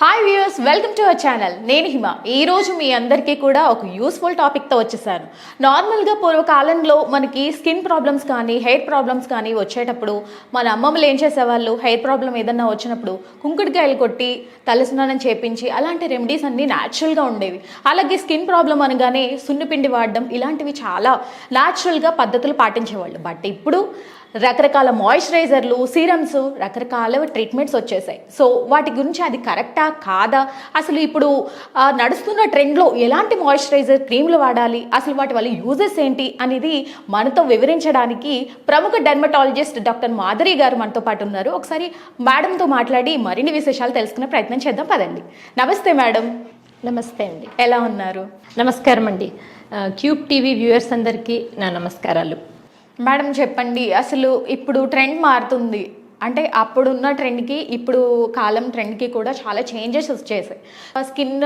Hi viewers welcome to our channel నేను హిమ. ఈరోజు మీ అందరికీ కూడా ఒక యూస్ఫుల్ టాపిక్తో వచ్చేసాను. నార్మల్గా పూర్వకాలంలో మనకి స్కిన్ ప్రాబ్లమ్స్ కానీ హెయిర్ ప్రాబ్లమ్స్ కానీ వచ్చేటప్పుడు మన అమ్మమ్మలు ఏం చేసేవాళ్ళు? హెయిర్ ప్రాబ్లం ఏదన్నా వచ్చినప్పుడు కుంకుడుకాయలు కొట్టి తలస్నానం చేపించి అలాంటి రెమెడీస్ అన్నీ న్యాచురల్గా ఉండేవి. అలాగే స్కిన్ ప్రాబ్లం అనగానే సున్నిపిండి వాడడం ఇలాంటివి చాలా న్యాచురల్గా పద్ధతులు పాటించేవాళ్ళు. బట్ ఇప్పుడు రకరకాల మాయిశ్చరైజర్లు సీరమ్స్ రకరకాల ట్రీట్మెంట్స్ వచ్చేసాయి. సో వాటి గురించి అది కరెక్టా కాదా? అసలు ఇప్పుడు నడుస్తున్న ట్రెండ్లో ఎలాంటి మాయిశ్చరైజర్ క్రీమ్లు వాడాలి? అసలు వాటి వల్ల యూజెస్ ఏంటి? అనేది మనతో వివరించడానికి ప్రముఖ డెర్మటాలజిస్ట్ డాక్టర్ మాధురి గారు మనతో పాటు ఉన్నారు. ఒకసారి మేడంతో మాట్లాడి మరిన్ని విశేషాలు తెలుసుకునే ప్రయత్నం చేద్దాం పదండి. నమస్తే మేడం. నమస్తే అండి. ఎలా ఉన్నారు? నమస్కారం అండి. క్యూబ్ టీవీ వ్యూవర్స్ అందరికీ నా నమస్కారాలు. మేడం చెప్పండి అసలు ఇప్పుడు ట్రెండ్ మారుతుంది. అంటే అప్పుడున్న ట్రెండ్కి ఇప్పుడు కాలం ట్రెండ్కి కూడా చాలా చేంజెస్ వచ్చేసాయి. స్కిన్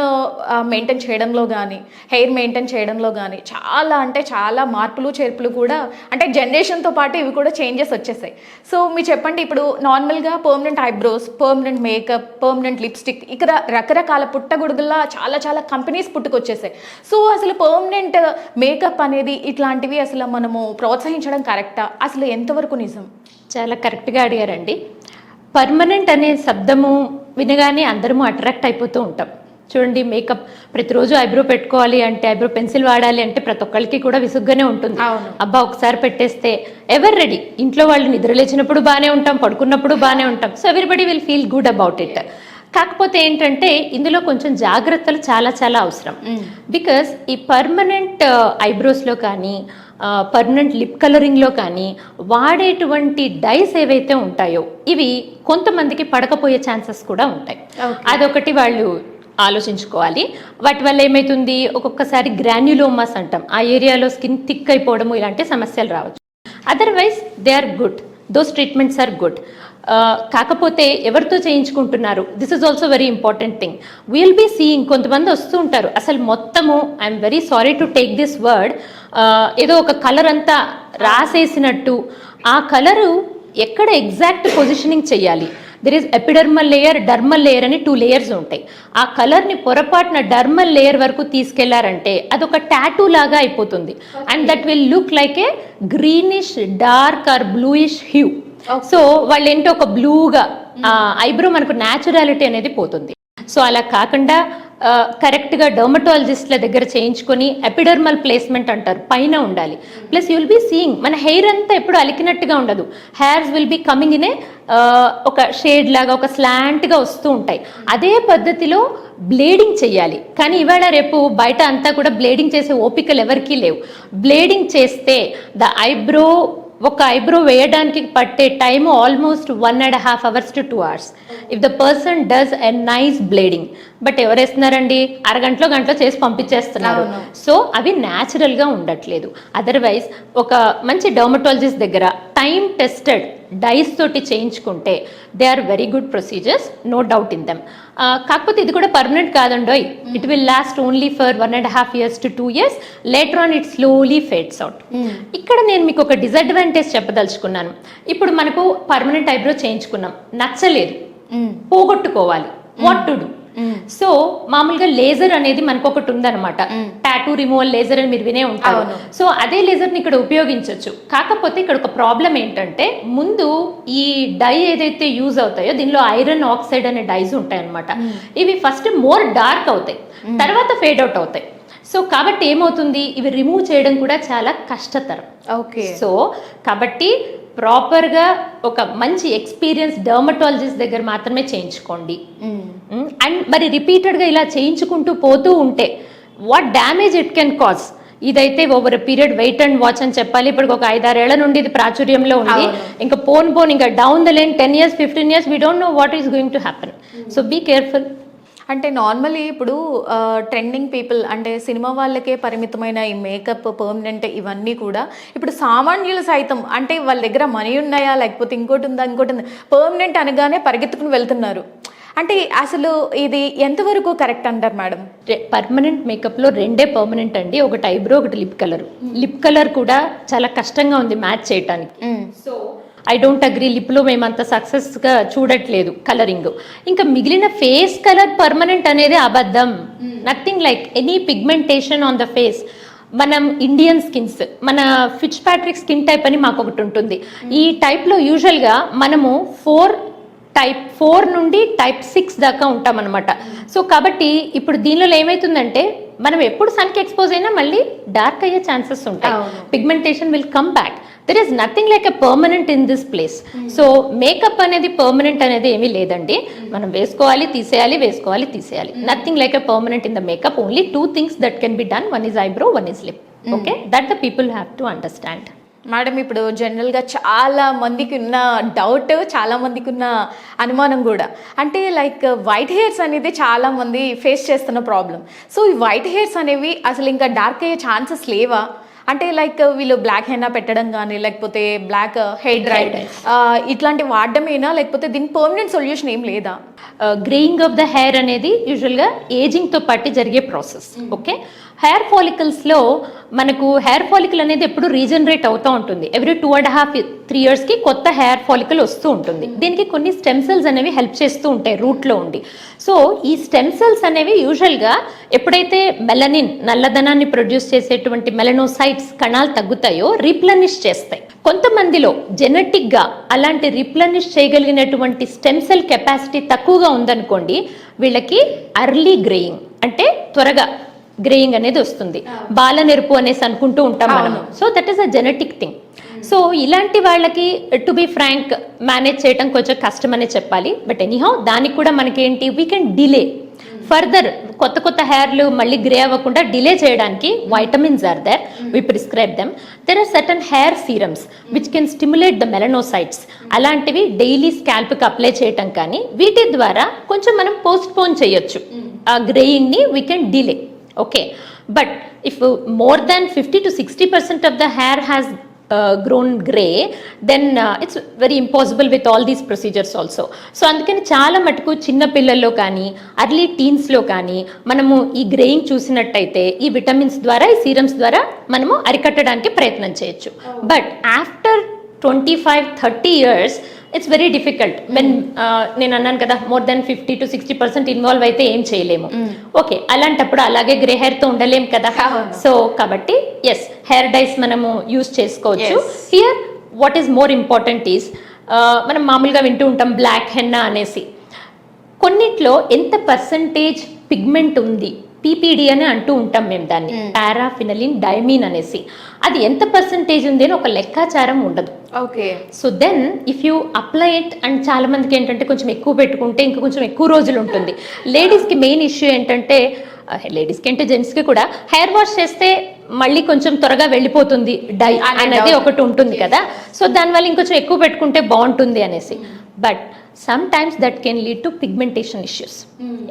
మెయింటైన్ చేయడంలో కానీ హెయిర్ మెయింటైన్ చేయడంలో కానీ చాలా అంటే చాలా మార్పులు చేర్పులు కూడా అంటే జనరేషన్తో పాటు ఇవి కూడా చేంజెస్ వచ్చేసాయి. సో మీరు చెప్పండి ఇప్పుడు నార్మల్గా permanent eyebrows permanent makeup permanent lipstick ఇక్కడ రకరకాల పుట్టగొడుగుల్లా చాలా చాలా కంపెనీస్ పుట్టుకొచ్చేసాయి. సో అసలు పర్మనెంట్ మేకప్ అనేది ఇట్లాంటివి అసలు మనము ప్రోత్సహించడం కరెక్టా? అసలు ఎంతవరకు నిజం? చాలా కరెక్ట్గా అడిగారండి. పర్మనెంట్ అనే శబ్దము వినగానే అందరము అట్రాక్ట్ అయిపోతూ ఉంటాం. చూడండి మేకప్ ప్రతిరోజు ఐబ్రో పెట్టుకోవాలి అంటే ఐబ్రో పెన్సిల్ వాడాలి అంటే ప్రతి ఒక్కరికి కూడా విసుగ్గానే ఉంటుంది. అబ్బా ఒకసారి పెట్టేస్తే ఎవర్ రెడీ? ఇంట్లో వాళ్ళు నిద్రలేచినప్పుడు బాగానే ఉంటాం పడుకున్నప్పుడు బాగానే ఉంటాం. So everybody will feel good about it కాకపోతే ఏంటంటే ఇందులో కొంచెం జాగ్రత్తలు చాలా చాలా అవసరం. బికాస్ ఈ పర్మనెంట్ ఐబ్రోస్లో కానీ పర్మనెంట్ లిప్ కలరింగ్లో కానీ వాడేటువంటి డైస్ ఏవైతే ఉంటాయో ఇవి కొంతమందికి పడకపోయే ఛాన్సెస్ కూడా ఉంటాయి. అదొకటి వాళ్ళు ఆలోచించుకోవాలి. వాటి వల్ల ఏమవుతుంది ఒక్కొక్కసారి గ్రాన్యులోమాస్ అంటాం. ఆ ఏరియాలో స్కిన్ థిక్ అయిపోవడము ఇలాంటి సమస్యలు రావచ్చు. Otherwise they are good those treatments are good కాకపోతే ఎవరితో చేయించుకుంటున్నారు? This is also very important thing will be seeing కొంతమంది వస్తూ ఉంటారు. అసలు మొత్తము I'm very sorry to take this word ఏదో ఒక కలర్ అంతా రాసేసినట్టు ఆ కలరు ఎక్కడ ఎగ్జాక్ట్ పొజిషనింగ్ చేయాలి there is epidermal layer dermal layer అని టూ లేయర్స్ ఉంటాయి. ఆ కలర్ని పొరపాటున డర్మల్ లేయర్ వరకు తీసుకెళ్ళారంటే అదొక టాటూ లాగా అయిపోతుంది. And that will look like a greenish dark or bluish hue so వాళ్ళు ఏంటో ఒక బ్లూగా ఐబ్రో మనకు న్యాచురాలిటీ అనేది పోతుంది. సో అలా కాకుండా కరెక్ట్గా డర్మటాలజిస్ట్ల దగ్గర చేయించుకొని ఎపిడర్మల్ ప్లేస్మెంట్ అంటారు పైన ఉండాలి. Plus you will be seeing మన హెయిర్ అంతా ఎప్పుడు అలికినట్టుగా ఉండదు. Hairs will be coming in a ఒక షేడ్ లాగా ఒక స్లాంట్గా వస్తూ ఉంటాయి. అదే పద్ధతిలో బ్లేడింగ్ చేయాలి కానీ ఇవాళ రేపు బయట అంతా కూడా బ్లేడింగ్ చేసే ఓపికలు ఎవరికీ లేవు. బ్లేడింగ్ చేస్తే ద ఐబ్రో ఒక ఐబ్రో వేయడానికి పట్టే time almost one and half hours to two hours. If the person does a nice blading but ఎవరు వేస్తున్నారండి? అరగంటలో గంటలో చేసి పంపించేస్తున్నారు. సో అవి న్యాచురల్గా ఉండట్లేదు. అదర్వైజ్ ఒక మంచి డర్మటాలజిస్ట్ దగ్గర టైం టెస్టెడ్ డైస్ తోటి చేయించుకుంటే they are very good procedures no doubt in them. కాకపోతే ఇది కూడా permanent కాదండోయ్ it will last only for one and half years to two years. Later on it slowly fades out ఇక్కడ నేను మీకు ఒక disadvantage చెప్పదలుచుకున్నాను. ఇప్పుడు మనకు పర్మనెంట్ ఐబ్రో చేయించుకున్నాం. నచ్చలేదు. పోగొట్టుకోవాలి. వాట్ టు డూ సో మామూలుగా లేజర్ అనేది మనకు ఒకటి ఉందన్నమాట టాటూ రిమూవల్ లేజర్ అని మీరు వినే ఉంటారు. సో అదే లేజర్ని ఇక్కడ ఉపయోగించవచ్చు కాకపోతే ఇక్కడ ఒక ప్రాబ్లం ఏంటంటే ముందు ఈ డై ఏదైతే యూజ్ అవుతాయో దీనిలో ఐరన్ ఆక్సైడ్ అనే డైస్ ఉంటాయి అనమాట ఇవి ఫస్ట్ మోర్ డార్క్ అవుతాయి. తర్వాత ఫేడ్ అవుట్ అవుతాయి. సో కాబట్టి ఏమవుతుంది? ఇవి రిమూవ్ చేయడం కూడా చాలా కష్టతరం. ఓకే సో కాబట్టి ప్రాపర్గా ఒక మంచి ఎక్స్పీరియన్స్ డర్మటాలజిస్ట్ దగ్గర మాత్రమే చేయించుకోండి. అండ్ మరి రిపీటెడ్గా ఇలా చేయించుకుంటూ పోతూ ఉంటే what damage it can cause ఇదైతే over period wait and watch అని చెప్పాలి. ఇప్పుడు ఒక ఐదారేళ్ళ నుండి ఇది ప్రాచుర్యంలో ఉంది. ఇంకా పోన్ పోన్ ఇంకా down the line ten years fifteen years we don't know what is going to happen so be careful అంటే నార్మల్లీ ఇప్పుడు ట్రెండింగ్ పీపుల్ అంటే సినిమా వాళ్ళకే పరిమితమైన ఈ మేకప్ పర్మనెంట్ ఇవన్నీ కూడా ఇప్పుడు సామాన్యులు సైతం అంటే వాళ్ళ దగ్గర మనీ ఉన్నాయా లేకపోతే ఇంకోటి ఉందా ఇంకోటి ఉందా పర్మనెంట్ అనగానే పరిగెత్తుకుని వెళ్తున్నారు. అంటే అసలు ఇది ఎంతవరకు కరెక్ట్ అంటారు మేడం? పర్మనెంట్ మేకప్లో రెండే పర్మనెంట్ అండి. ఒకటి ఐబ్రో ఒకటి లిప్ కలర్ లిప్ కలర్ కూడా చాలా కష్టంగా ఉంది మ్యాచ్ చేయటానికి. సో ఐ డోంట్ అగ్రీ లిప్లో మేము అంత సక్సెస్గా చూడట్లేదు కలరింగ్ ఇంకా మిగిలిన ఫేస్ కలర్ పర్మనెంట్ అనేది అబద్ధం. Nothing like any pigmentation on the face మనం ఇండియన్ స్కిన్స్ మన ఫిచ్ ప్యాట్రిక్ స్కిన్ టైప్ అని మాకు ఒకటి ఉంటుంది ఈ టైప్లో యూజువల్గా మనము ఫోర్ టైప్ ఫోర్ నుండి టైప్ సిక్స్ దాకా ఉంటాం అనమాట సో కాబట్టి ఇప్పుడు దీనిలో ఏమవుతుందంటే మనం ఎప్పుడు సన్కి ఎక్స్పోజ్ అయినా మళ్ళీ డార్క్ అయ్యే ఛాన్సెస్ ఉంటాయి. Pigmentation will come back there is nothing like a permanent in this place so makeup అనేది పర్మనెంట్ అనేది ఏమీ లేదండి. మనం వేసుకోవాలి తీసేయాలి వేసుకోవాలి తీసేయాలి. Nothing like a permanent in the makeup only two things that can be done one is eyebrow one is lip okay that the people have to understand madam ఇప్పుడు జనరల్గా చాలా మందికి ఉన్న డౌట్ చాలా మందికి ఉన్న అనుమానం కూడా. అంటే లైక్ వైట్ హెయిర్స్ అనేది చాలా మంది ఫేస్ చేస్తున్న ప్రాబ్లం సో ఈ వైట్ హెయిర్స్ అనేవి అసలు ఇంకా డార్క్ అయ్యే ఛాన్సెస్ లేవా? అంటే లైక్ వీళ్ళు బ్లాక్ హెన్నా పెట్టడం కానీ లేకపోతే బ్లాక్ హెయిర్ డ్రై. ఇట్లాంటి వాడడమేనా? లేకపోతే దీనికి పర్మనెంట్ సొల్యూషన్ ఏం లేదా? గ్రేయింగ్ ఆఫ్ ద హెయిర్ అనేది యూజువల్గా ఏజింగ్తో పాటు జరిగే ప్రాసెస్ ఓకే హెయిర్ ఫాలికల్స్లో మనకు హెయిర్ ఫాలికల్ అనేది ఎప్పుడు రీజనరేట్ అవుతూ ఉంటుంది. Every two and half three ఇయర్స్కి కొత్త హెయిర్ ఫాలికల్ వస్తూ ఉంటుంది. దీనికి కొన్ని స్టెమ్ సెల్స్ అనేవి హెల్ప్ చేస్తూ ఉంటాయి రూట్లో ఉండి. సో ఈ స్టెమ్ సెల్స్ అనేవి యూజువల్గా ఎప్పుడైతే మెలనిన్ నల్లదనాన్ని ప్రొడ్యూస్ చేసేటువంటి మెలనోసైట్స్ కణాలు తగ్గుతాయో రీప్లనిష్ చేస్తాయి. కొంతమందిలో జెనెటిక్గా అలాంటి రీప్లనిష్ చేయగలిగినటువంటి స్టెమ్ సెల్ కెపాసిటీ తక్కువగా ఉందనుకోండి వీళ్ళకి అర్లీ గ్రేయింగ్ అంటే త్వరగా గ్రేయింగ్ అనేది వస్తుంది. బాల నెరుపు అనేసి అనుకుంటూ ఉంటాం మనం so that is a genetic thing so ఇలాంటి వాళ్ళకి టు బి ఫ్రాంక్ మేనేజ్ చేయడం కొంచెం కష్టం అనే చెప్పాలి. బట్ ఎనీహౌ దానికి కూడా మనకేంటి వీ కెన్ డిలే ఫర్దర్ కొత్త కొత్త హెయిర్లు మళ్ళీ గ్రే అవ్వకుండా డిలే చేయడానికి vitamins are there we prescribe them there are certain hair serums which can stimulate the melanocytes అలాంటివి డైలీ స్కాల్ప్కి అప్లై చేయటం కానీ వీటి ద్వారా కొంచెం మనం పోస్ట్ పోన్ చేయొచ్చు. ఆ గ్రేయింగ్ని we can delay okay but if more than fifty to sixty percent of the hair has grown grey then it's very impossible with all these procedures also so అందుకని చాలా మటుకు చిన్న పిల్లల్లో కానీ అర్లీ టీన్స్లో కానీ మనము ఈ గ్రేయింగ్ చూసినట్టయితే ఈ విటమిన్స్ ద్వారా ఈ సీరమ్స్ ద్వారా మనము అరికట్టడానికి ప్రయత్నం చేయొచ్చు. But after twenty five thirty years it's very difficult when నేను అన్నాను కదా more than fifty to sixty percent involve అయితే ఏం చేయలేము. ఓకే అలాంటప్పుడు అలాగే గ్రే హెయిర్తో ఉండలేం కదా. సో కాబట్టి ఎస్ హెయిర్ డైస్ మనము యూస్ చేసుకోవచ్చు. Here what is more important is మనం మామూలుగా వింటూ ఉంటాం బ్లాక్ హెన్నా అనేసి. కొన్నిట్లో ఎంత పర్సంటేజ్ పిగ్మెంట్ ఉంది? పీపీడి అని అంటూ ఉంటాం మేము దాన్ని. పారాఫినలిన్ డైమీన్ అనేసి. అది ఎంత పర్సంటేజ్ ఉంది అని ఒక లెక్కాచారం ఉండదు. Okay. So then if you apply it and చాలా మందికి ఏంటంటే కొంచెం ఎక్కువ పెట్టుకుంటే ఇంకా కొంచెం ఎక్కువ రోజులు ఉంటుంది. లేడీస్కి మెయిన్ ఇష్యూ ఏంటంటే లేడీస్కి అంటే జెంట్స్కి కూడా హెయిర్ వాష్ చేస్తే మళ్ళీ కొంచెం త్వరగా వెళ్ళిపోతుంది డై అనే అనేది. ఒకటి ఉంటుంది కదా. సో దానివల్ల ఇంకొంచెం ఎక్కువ పెట్టుకుంటే బాగుంటుంది అనేసి. But some times that can lead to pigmentation issues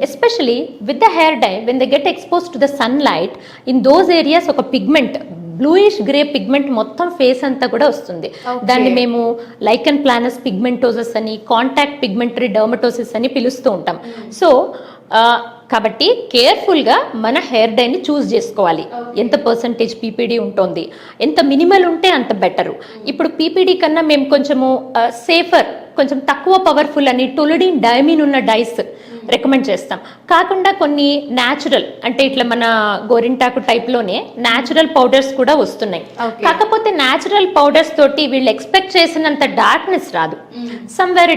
especially with the hair dye when the get expose to the sun light in those areas ఒక పిగ్మెంట్ బ్లూయిష్ గ్రే పిగ్మెంట్ మొత్తం ఫేస్ అంతా కూడా వస్తుంది. దాన్ని మేము లైకన్ ప్లానస్ పిగ్మెంటోసస్ అని contact pigmentary dermatosis అని పిలుస్తూ ఉంటాం. సో కాబట్టి కేర్ఫుల్గా మన హెయిర్ డైని చూస్ చేసుకోవాలి. ఎంత పర్సంటేజ్ పీపీడీ ఉంటుంది? ఎంత మినిమల్ ఉంటే అంత బెటరు ఇప్పుడు పీపీడీ కన్నా మేము కొంచెము సేఫర్ కొంచెం తక్కువ పవర్ఫుల్ అని టొలిడిన్ డైమిన్ ఉన్న డైస్ రికమెండ్ చేస్తాం. కాకుండా కొన్ని న్యాచురల్ అంటే ఇట్లా మన గోరింటాకు టైప్లోనే న్యాచురల్ పౌడర్స్ కూడా వస్తున్నాయి. కాకపోతే న్యాచురల్ పౌడర్స్ తోటి వీళ్ళు ఎక్స్పెక్ట్ చేసినంత డార్క్నెస్ రాదు. సమ్వేర్